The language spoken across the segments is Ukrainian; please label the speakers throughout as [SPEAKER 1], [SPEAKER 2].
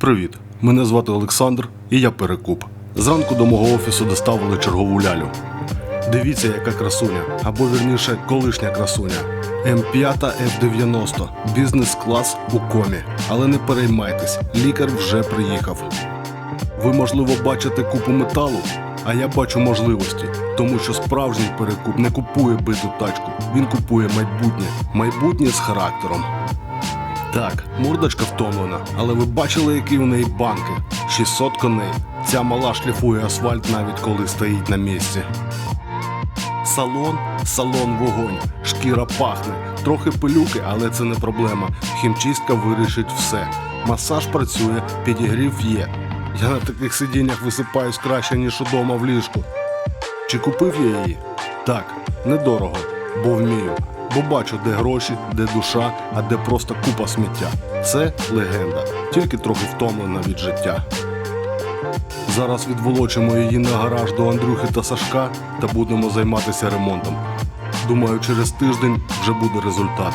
[SPEAKER 1] Привіт, мене звати Олександр і я перекуп. Зранку до мого офісу доставили чергову лялю. Дивіться, яка красуня, або вірніше, колишня красуня. М5 F90, бізнес-клас у комі. Але не переймайтесь, лікар вже приїхав. Ви, можливо, бачите купу металу, а я бачу можливості, тому що справжній перекуп не купує биту тачку, він купує майбутнє, майбутнє з характером. Так, мордочка втомлена, але ви бачили, які в неї банки? 600 коней. Ця мала шліфує асфальт навіть коли стоїть на місці. Салон, салон вогонь, шкіра пахне, трохи пилюки, але це не проблема. Хімчистка вирішить все. Масаж працює, підігрів є. Я на таких сидіннях висипаюсь краще, ніж удома в ліжку. Чи купив я її? Так, недорого, бо вмію. Бо бачу, де гроші, де душа, а де просто купа сміття. Це легенда, тільки трохи втомлена від життя. Зараз відволочимо її на гараж до Андрюхи та Сашка та будемо займатися ремонтом. Думаю, через тиждень вже буде результат.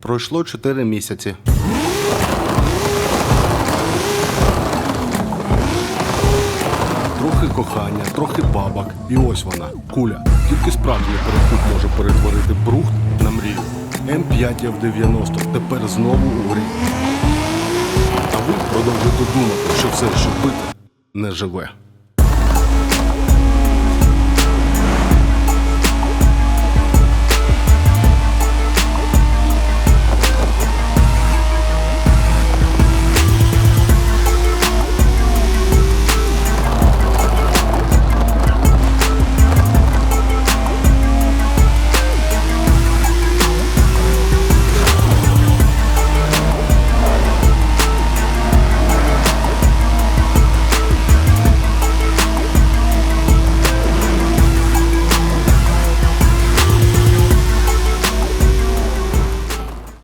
[SPEAKER 1] Пройшло 4 місяці. Трохи кохання, трохи бабок, і ось вона, куля. Тільки справжній перекуп може перетворити брухт на мрію. М5 F90 тепер знову у грі. А ви продовжуєте думати, що все, що бите, не живе.